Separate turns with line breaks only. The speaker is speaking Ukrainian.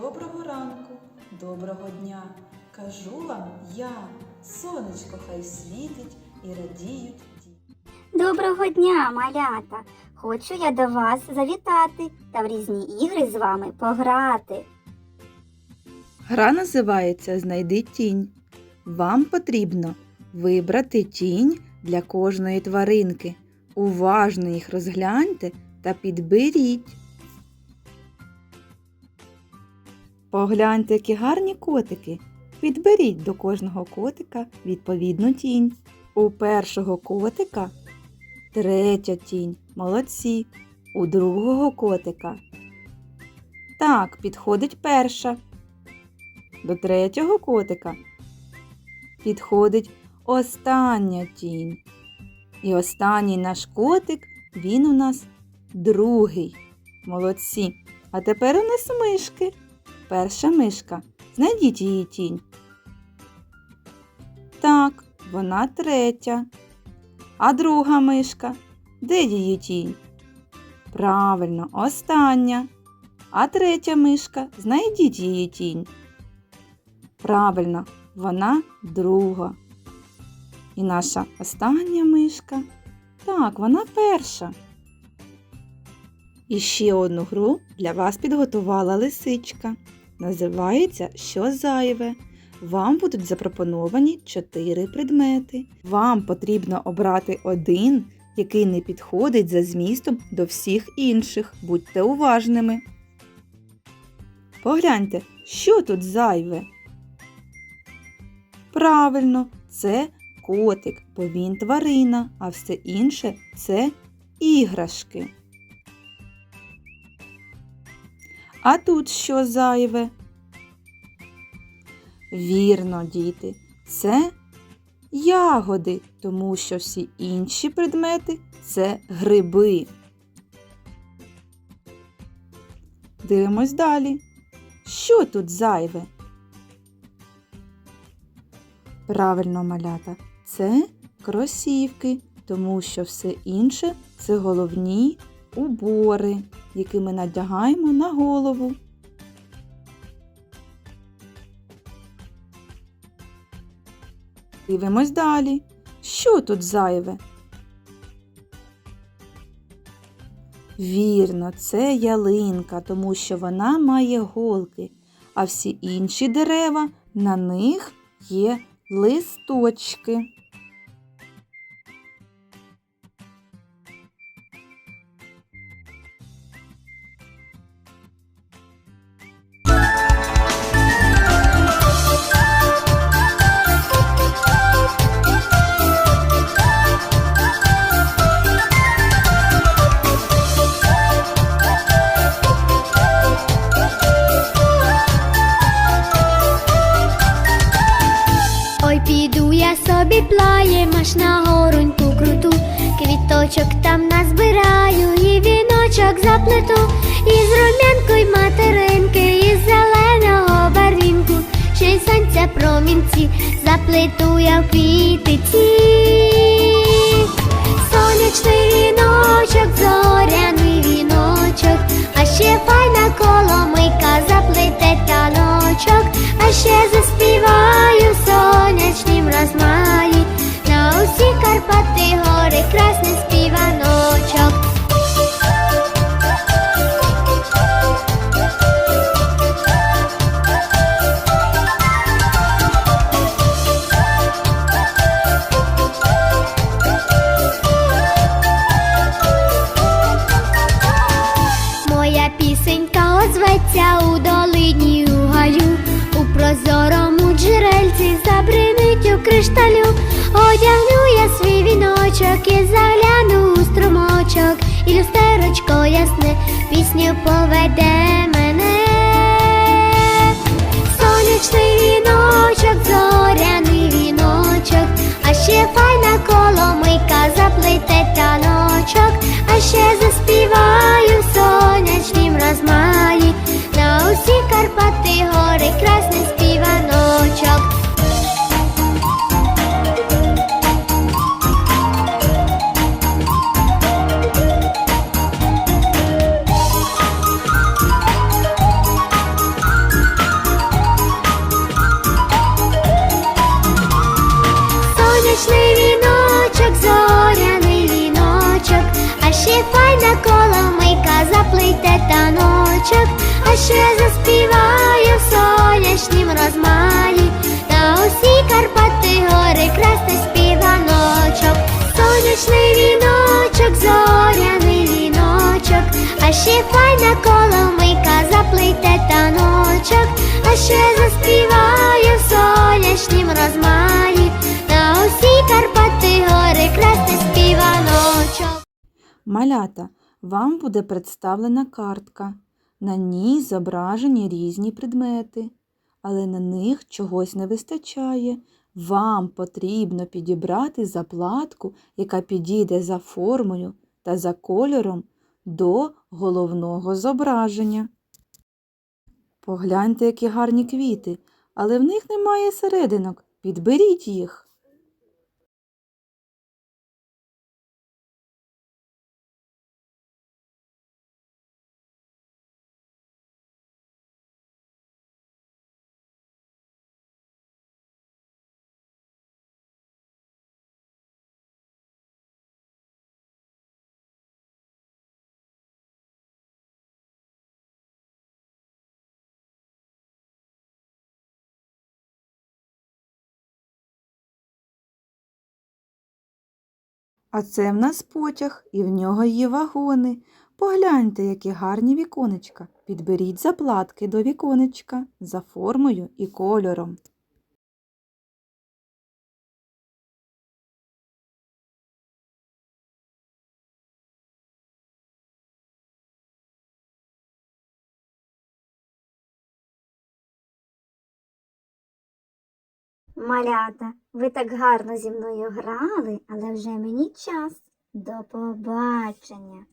Доброго ранку, доброго дня. Кажу вам я, сонечко хай світить і радіють діти.
Доброго дня, малята! Хочу я до вас завітати та в різні ігри з вами пограти.
Гра називається Знайди тінь. Вам потрібно вибрати тінь для кожної тваринки. Уважно їх розгляньте та підберіть. Погляньте, які гарні котики. Підберіть до кожного котика відповідну тінь. У першого котика третя тінь. Молодці. У другого котика. Так, підходить перша. До третього котика підходить остання тінь. І останній наш котик, він у нас другий. Молодці. А тепер у нас мишки. Перша мишка. Знайдіть її тінь. Так, вона третя. А друга мишка. Де її тінь? Правильно, остання. А третя мишка. Знайдіть її тінь. Правильно, вона друга. І наша остання мишка. Так, вона перша. І ще одну гру для вас підготувала лисичка. Називається Що зайве. Вам будуть запропоновані чотири предмети. Вам потрібно обрати один, який не підходить за змістом до всіх інших. Будьте уважними. Погляньте, що тут зайве. Правильно, це котик, бо він тварина, а все інше це іграшки. А тут що зайве? Вірно, діти, це ягоди, тому що всі інші предмети це гриби. Дивимось далі. Що тут зайве? Правильно, малята, це кросівки, тому що все інше це головні убори, які ми надягаємо на голову. Дивимось далі. Що тут зайве? Вірно, це ялинка, тому що вона має голки, а всі інші дерева на них є листочки.
Аж на гороньку круту, квіточок там назбираю і віночок заплету, із рум'янкою материнки, із зеленого барвінку, ще й сонця промінці заплету я в квітиці. Сонячний віночок, зоряний віночок, а ще файна коломийка заплете таночок, а ще заспіваю в Карпати гори красний співаночок. Моя пісенька озветься у долині у гаю, у прозорому джерельці забринить у кришталю, свій віночок і загляну у струмочок, і люстерочко ясне пісню поведе сонячнім розмаї, на усі Карпати гори красний співаночок, сонячний віночок, зоряний віночок, а ще файна коломийка заплите таночок, а ще заспіваю в сонячнім розмаї, на усі Карпати гори красний співаночок.
Малята, вам буде представлена картка. На ній зображені різні предмети, але на них чогось не вистачає. Вам потрібно підібрати заплатку, яка підійде за формою та за кольором до головного зображення. Погляньте, які гарні квіти, але в них немає серединок. Підберіть їх. А це в нас потяг, і в нього є вагони. Погляньте, які гарні віконечка. Підберіть заплатки до віконечка за формою і кольором.
Малята, ви так гарно зі мною грали, але вже мені час. До побачення.